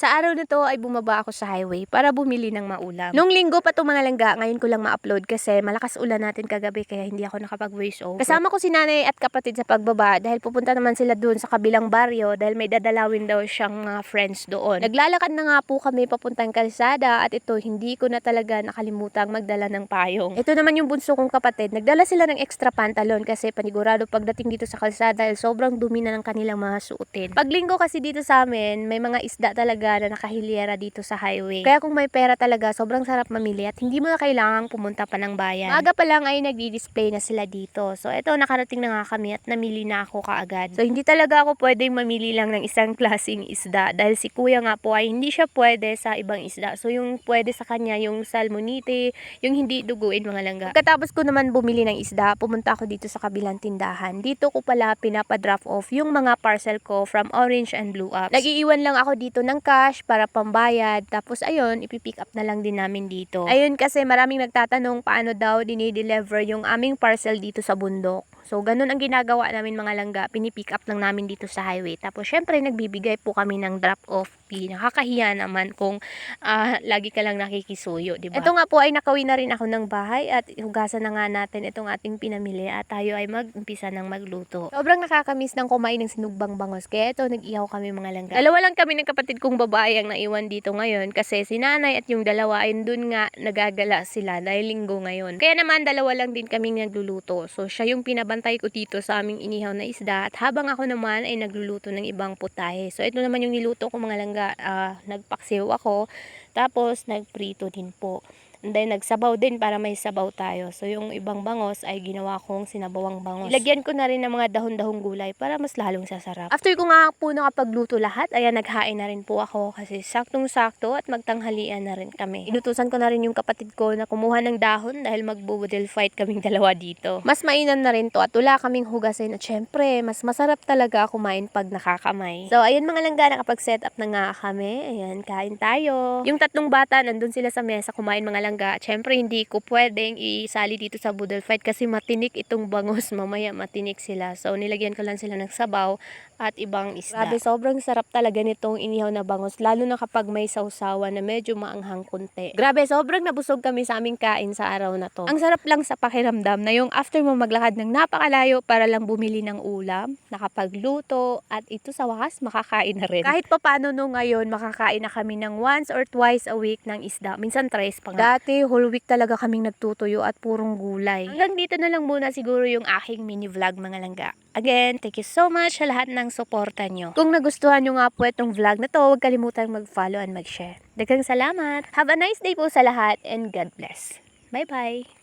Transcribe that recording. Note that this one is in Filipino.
Sa araw na to ay bumaba ako sa highway para bumili ng maulam. Nung linggo pa to mga langga, ngayon ko lang ma-upload kasi malakas ulan natin kagabi kaya hindi ako nakapag-voice over. Kasama ko si nanay at kapatid sa pagbaba dahil pupunta naman sila doon sa kabilang baryo dahil may dadalawin daw siyang mga friends doon. Naglalakad na nga po kami papuntang kalsada at ito hindi ko na talaga nakalimutang magdala ng payong. Ito naman yung bunso kong kapatid. Nagdala sila ng extra pantalon kasi panigurado pagdating dito sa kalsada dahil sobrang dumi na ng kanilang mga suotin. Pag linggo kasi dito sa amin, may mga isda talaga na nakahiliera dito sa highway. Kaya kung may pera talaga, sobrang sarap mamili at hindi mo na kailangang pumunta pa ng bayan. Maaga pa lang ay nagdi-display na sila dito. So ito, nakarating na nga kami at namili na ako kaagad. So hindi talaga ako pwedeng mamili lang ng isang klaseng isda dahil si kuya nga po ay hindi siya pwede sa ibang isda. So yung pwede sa kanya, yung salmonite, yung hindi duguin mga langga. Katapos ko naman bumili ng isda, pumunta ako dito sa kabilang tindahan. Dito ko pala pinapa-drop off yung mga parcel ko from Orange and Blue Apps. Nag-iiwan lang ako dito ng cash para pambayad. Tapos ayun, ipipick up na lang din namin dito. Ayun kasi maraming nagtatanong paano daw dinideliver yung aming parcel dito sa bundok. So, ganun ang ginagawa namin mga langga. Pinipick up lang namin dito sa highway. Tapos, syempre, nagbibigay po kami ng drop-off fee. Nakakahiya naman kung ah, lagi ka lang nakikisuyo, di ba? Ito nga po ay nakawin na rin ako ng bahay at hugasan na nga natin itong ating pinamili at tayo ay mag-umpisa ng magluto. Sobrang nakakamiss ng kumain ng sinugbang bangos. Kaya ito, nag-ihaw kami mga langga. Dalawa lang kami ng kapatid kong babae ang naiwan dito ngayon kasi si nanay at yung dalawa ay dun nga nagagala sila dahil linggo ngayon. Kaya naman dalawa lang din kaming nagluluto. So siya yung pinabantay ko dito sa aming inihaw na isda at habang ako naman ay nagluluto ng ibang putahe. So ito naman yung niluto ko mga langga. Ah, nagpaksiw ako tapos nagprito din po. And then, nagsabaw din para may sabaw tayo. So, yung ibang bangos ay ginawa kong sinabawang bangos. Ilagyan ko na rin ng mga dahon-dahong gulay para mas lalong sasarap. After ko nga po nakapagluto lahat, ayan, naghain na rin po ako kasi saktong-sakto at magtanghalian na rin kami. Inutusan ko na rin yung kapatid ko na kumuha ng dahon dahil magbubudel fight kaming dalawa dito. Mas mainan na rin to at wala kaming hugasin at syempre, mas masarap talaga kumain pag nakakamay. So, ayan mga langga, nakapag-set up na nga kami. Ayan, kain tayo. Yung tatlong bata, nandun sila sa mesa kumain mga langga. At syempre, hindi ko pwedeng isali dito sa budel fight kasi matinik itong bangus. Mamaya matinik sila. So, nilagyan ko lang sila ng sabaw at ibang isda. Grabe, sobrang sarap talaga nitong inihaw na bangus. Lalo na kapag may sausawa na medyo maanghang kunti. Grabe, sobrang nabusog kami sa aming kain sa araw na to. Ang sarap lang sa pakiramdam na yung after mo maglakad ng napakalayo para lang bumili ng ulam, nakapagluto, at ito sa wakas, makakain na rin. Kahit pa paano no ngayon, makakain na kami ng once or twice a week ng isda. Minsan tres pa nga. Dati, whole week talaga kaming nagtutuyo at purong gulay. Hanggang dito na lang muna siguro yung aking mini vlog mga langga. Again, thank you so much sa lahat ng suporta nyo. Kung nagustuhan nyo nga po itong vlog na to, huwag kalimutan mag-follow and mag-share. Dagang salamat! Have a nice day po sa lahat and God bless. Bye-bye!